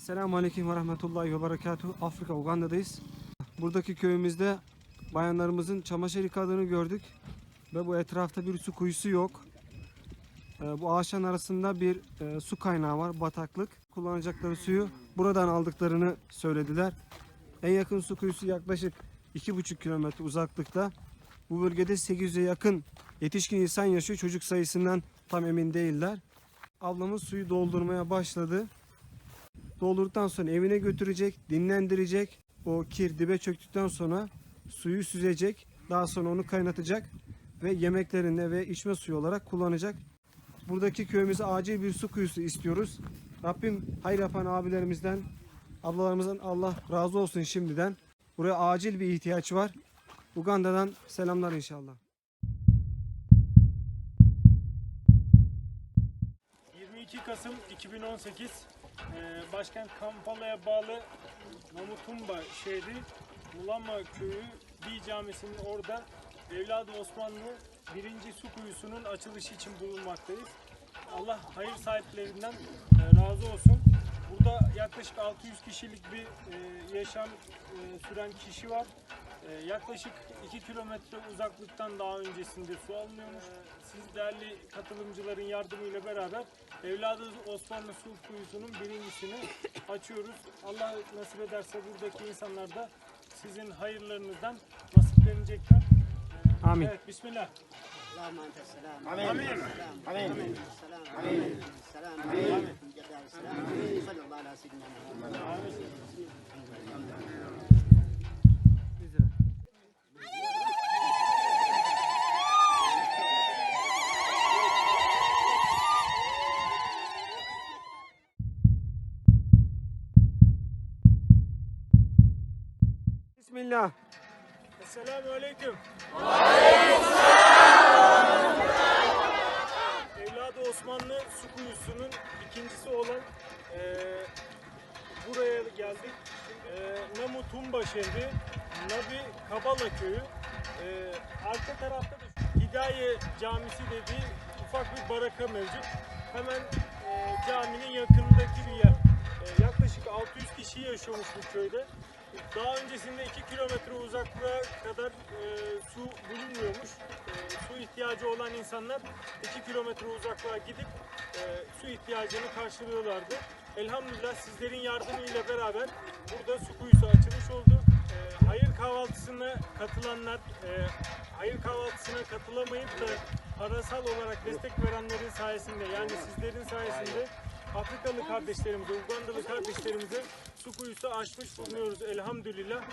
Selamun Aleyküm ve Rahmetullahi ve Berekatuhu. Afrika, Uganda'dayız. Buradaki köyümüzde bayanlarımızın çamaşır yıkadığını gördük. Ve bu etrafta bir su kuyusu yok. Ee, Bu ağaçların arasında bir e, su kaynağı var, bataklık. Kullanacakları suyu buradan aldıklarını söylediler. En yakın su kuyusu yaklaşık 2,5 kilometre uzaklıkta. Bu bölgede 800'e yakın yetişkin insan yaşıyor. Çocuk sayısından tam emin değiller. Ablamız suyu doldurmaya başladı. Doldurduktan sonra evine götürecek, dinlendirecek. O kir dibe çöktükten sonra suyu süzecek. Daha sonra onu kaynatacak ve yemeklerinde ve içme suyu olarak kullanacak. Buradaki köyümüze acil bir su kuyusu istiyoruz. Rabbim hayır yapan abilerimizden, ablalarımızdan Allah razı olsun şimdiden. Buraya acil bir ihtiyaç var. Uganda'dan selamlar inşallah. 22 Kasım 2018 eee, başkent Kampala'ya bağlı Namutumba şehri Mulama köyü Bir Camisi'nin orada Evladı Osmanlı birinci su kuyusunun açılışı için bulunmaktayız. Allah hayır sahiplerinden eee, razı olsun. Burada yaklaşık 600 kişilik bir eee, yaşam eee, süren kişi var. Eee, yaklaşık 2 kilometre uzaklıktan daha öncesinde su alınıyormuş. Eee, Siz değerli katılımcıların yardımıyla beraber Evladı Osmanlı Su Kuyusu'nun birincisini açıyoruz. Allah nasip ederse buradaki insanlar da sizin hayırlarınızdan nasiplenecekler. Eee, Amin. Evet, Bismillah. اللهم انت السلام آمين. السلام امين السلام امين السلام امين جزاء السلام صلى الله على سيدنا محمد Bismillah. Esselamu Aleyküm. Evladı Osmanlı su kuyusunun ikincisi olan eee, buraya geldik. Eee Namu Tumba şehri, Nabi Kabala köyü. Eee, arka tarafta da Hidaye Camisi dediği ufak bir baraka mevcut. Hemen eee, caminin yakınındaki bir yer. Eee, yaklaşık 600 kişi yaşıyormuş bu köyde. Daha öncesinde 2 kilometre uzaklığa kadar e, su bulunmuyormuş. E, su ihtiyacı olan insanlar 2 kilometre uzaklığa gidip e, su ihtiyacını karşılıyorlardı. Elhamdülillah sizlerin yardımıyla beraber burada su kuyusu açılmış oldu. E, hayır kahvaltısına katılanlar, e, hayır kahvaltısına katılamayıp da parasal olarak destek verenlerin sayesinde yani sizlerin sayesinde Afrikalı kardeşlerimize, Ugandalı kardeşlerimize su kuyusu açmış bulunuyoruz elhamdülillah.